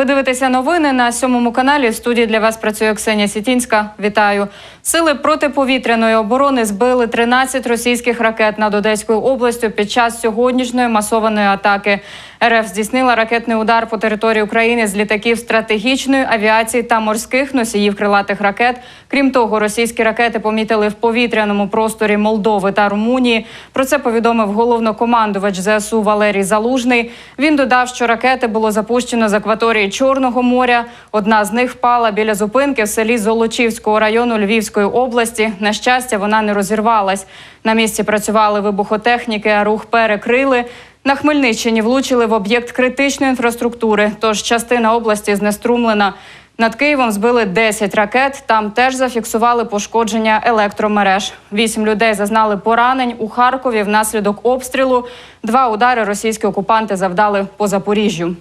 Ви дивитеся новини на сьомому каналі. Студії для вас працює Ксенія Сітінська. Вітаю. Сили протиповітряної оборони збили 13 російських ракет над Одеською областю під час сьогоднішньої масованої атаки. РФ здійснила ракетний удар по території України з літаків стратегічної авіації та морських носіїв крилатих ракет. Крім того, російські ракети помітили в повітряному просторі Молдови та Румунії. Про це повідомив головнокомандувач ЗСУ Валерій Залужний. Він додав, що ракети було запущено з акваторії Чорного моря. Одна з них впала біля зупинки в селі Золочівського району Львівської області. На щастя, вона не розірвалась. На місці працювали вибухотехніки, а рух перекрили. На Хмельниччині влучили в об'єкт критичної інфраструктури, тож частина області знеструмлена. Над Києвом збили 10 ракет. Там теж зафіксували пошкодження електромереж. Вісім людей зазнали поранень у Харкові внаслідок обстрілу. Два удари російські окупанти завдали по Запоріжжю.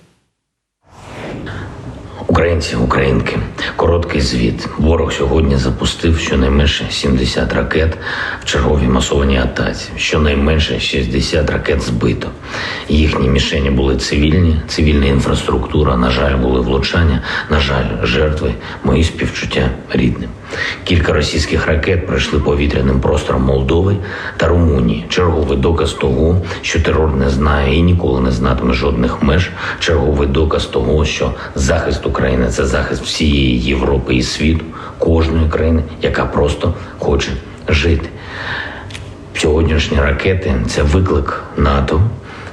Українці, українки, короткий звіт. Ворог сьогодні запустив щонайменше 70 ракет в черговій масованій атаці. Щонайменше 60 ракет збито. Їхні мішені були цивільні, цивільна інфраструктура. На жаль, були влучання. На жаль, жертви. Мої співчуття рідним. Кілька російських ракет пройшли повітряним простором Молдови та Румунії. Черговий доказ того, що терор не знає і ніколи не знатиме жодних меж. Черговий доказ того, що захист України це захист всієї Європи і світу, кожної країни, яка просто хоче жити. Сьогоднішні ракети це виклик НАТО,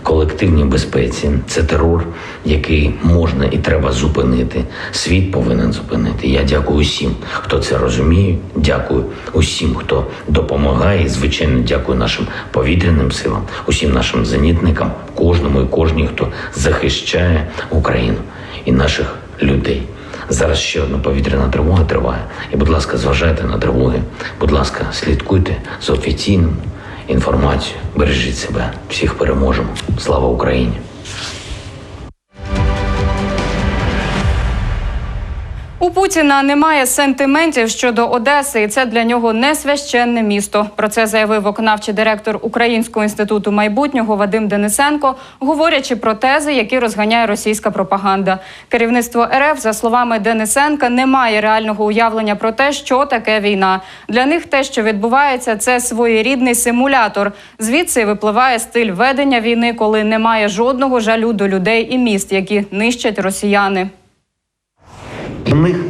колективній безпеці. Це терор, який можна і треба зупинити. Світ повинен зупинити. Я дякую усім, хто це розуміє. Дякую усім, хто допомагає. Звичайно, дякую нашим повітряним силам, усім нашим зенітникам, кожному і кожній, хто захищає Україну і наших людей. Зараз ще одна повітряна тривога триває. І, будь ласка, зважайте на тривоги. Будь ласка, слідкуйте за офіційною інформацією. Бережіть себе. Всіх переможемо. Слава Україні! У Путіна немає сентиментів щодо Одеси, і це для нього не священне місто. Про це заявив виконавчий директор Українського інституту майбутнього Вадим Денисенко, говорячи про тези, які розганяє російська пропаганда. Керівництво РФ, за словами Денисенка, не має реального уявлення про те, що таке війна. Для них те, що відбувається, це своєрідний симулятор. Звідси випливає стиль ведення війни, коли немає жодного жалю до людей і міст, які нищать росіяни. Них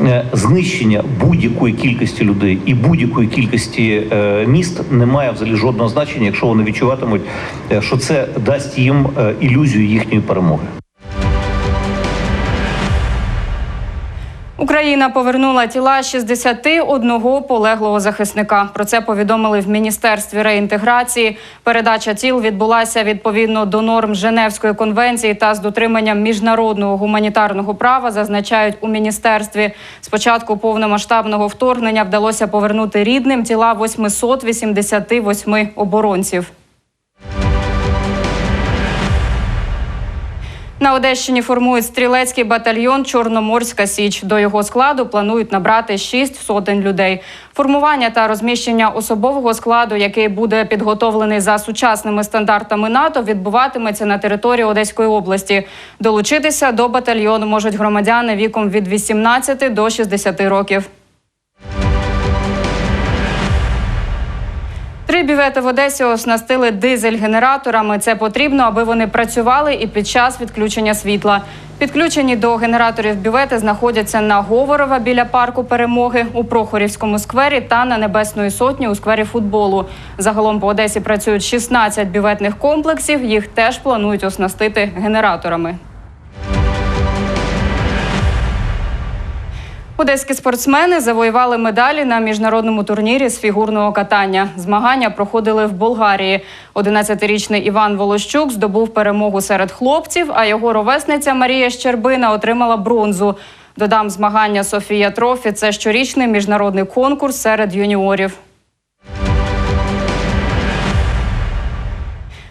е, знищення будь-якої кількості людей і будь-якої кількості е, міст не має взагалі жодного значення, якщо вони відчуватимуть, е, що це дасть їм ілюзію їхньої перемоги. Україна повернула тіла 61 полеглого захисника. Про це повідомили в міністерстві реінтеграції. Передача тіл відбулася відповідно до норм Женевської конвенції та з дотриманням міжнародного гуманітарного права. Зазначають у міністерстві. Спочатку повномасштабного вторгнення вдалося повернути рідним тіла 888 оборонців. На Одещині формують стрілецький батальйон Чорноморська Січ. До його складу планують набрати шість сотень людей. Формування та розміщення особового складу, який буде підготовлений за сучасними стандартами НАТО, відбуватиметься на території Одеської області. Долучитися до батальйону можуть громадяни віком від 18 до 60 років. Бювети в Одесі оснастили дизель-генераторами. Це потрібно, аби вони працювали і під час відключення світла. Підключені до генераторів бювети знаходяться на Говорова біля парку перемоги у Прохорівському сквері та на Небесної сотні у сквері футболу. Загалом по Одесі працюють 16 бюветних комплексів. Їх теж планують оснастити генераторами. Одеські спортсмени завоювали медалі на міжнародному турнірі з фігурного катання. Змагання проходили в Болгарії. 11-річний Іван Волощук здобув перемогу серед хлопців, а його ровесниця Марія Щербина отримала бронзу. Додам змагання Софія Трофі. Це щорічний міжнародний конкурс серед юніорів.